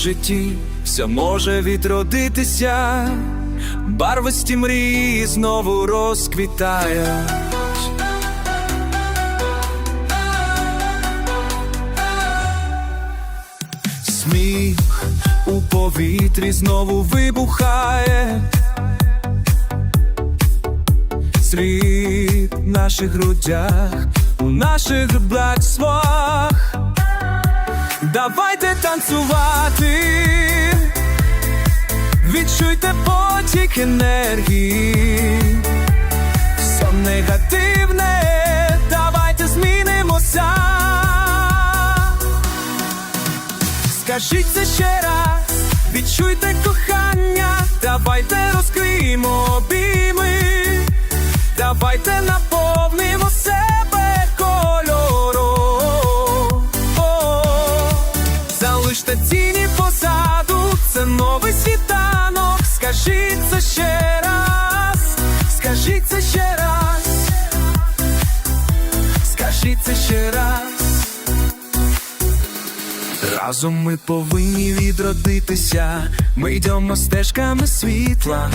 житті все може відродитися, барвисті мрії знову розквітає. Сміх у повітрі знову вибухає. Світ в наших грудях, у наших блаксвах. Давайте танцювати, відчуйте потік енергії, все негативне, давайте змінимося. Скажіть це ще раз, відчуйте кохання, давайте розкриємо обійми, давайте наповнимо Залиште тіні позаду, це новий світанок. Скажіть це ще раз, скажіть це ще раз, скажіть це ще раз. Разом ми повинні відродитися, ми йдемо стежками світла,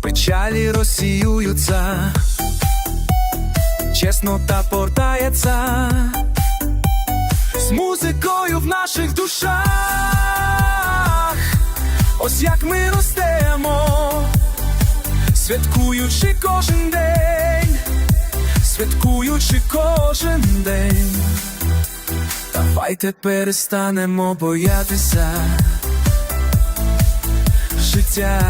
печалі розсіюються, чеснота портається з музикою в наших душах. Ось як ми ростемо, святкуючи кожен день, святкуючи кожен день. Давайте перестанемо боятися життя.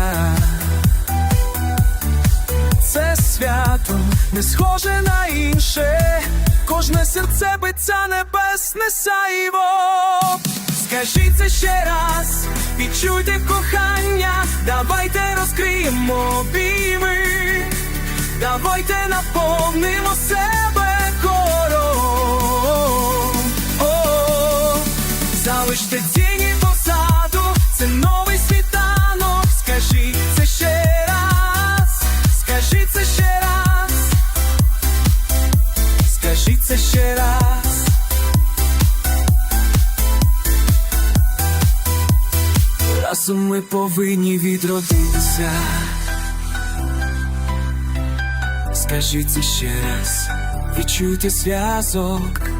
Це свято не схоже на інше, кожне серце биться небесне сяйво. Скажіть це ще раз, відчуйте кохання, давайте розкриємо обійми, давайте наповнимо себе кором. О, залиште тіні це ще раз. Разом ми повинні відродитися. Скажіть це ще раз, відчуйте зв'язок.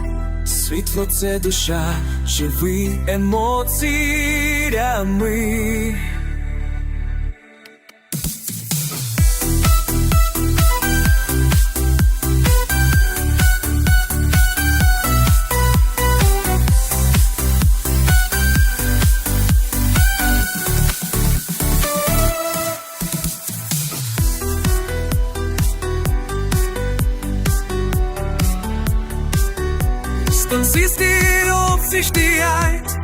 Світло це душа, живи емоціями. dann siehst du, ob die eit.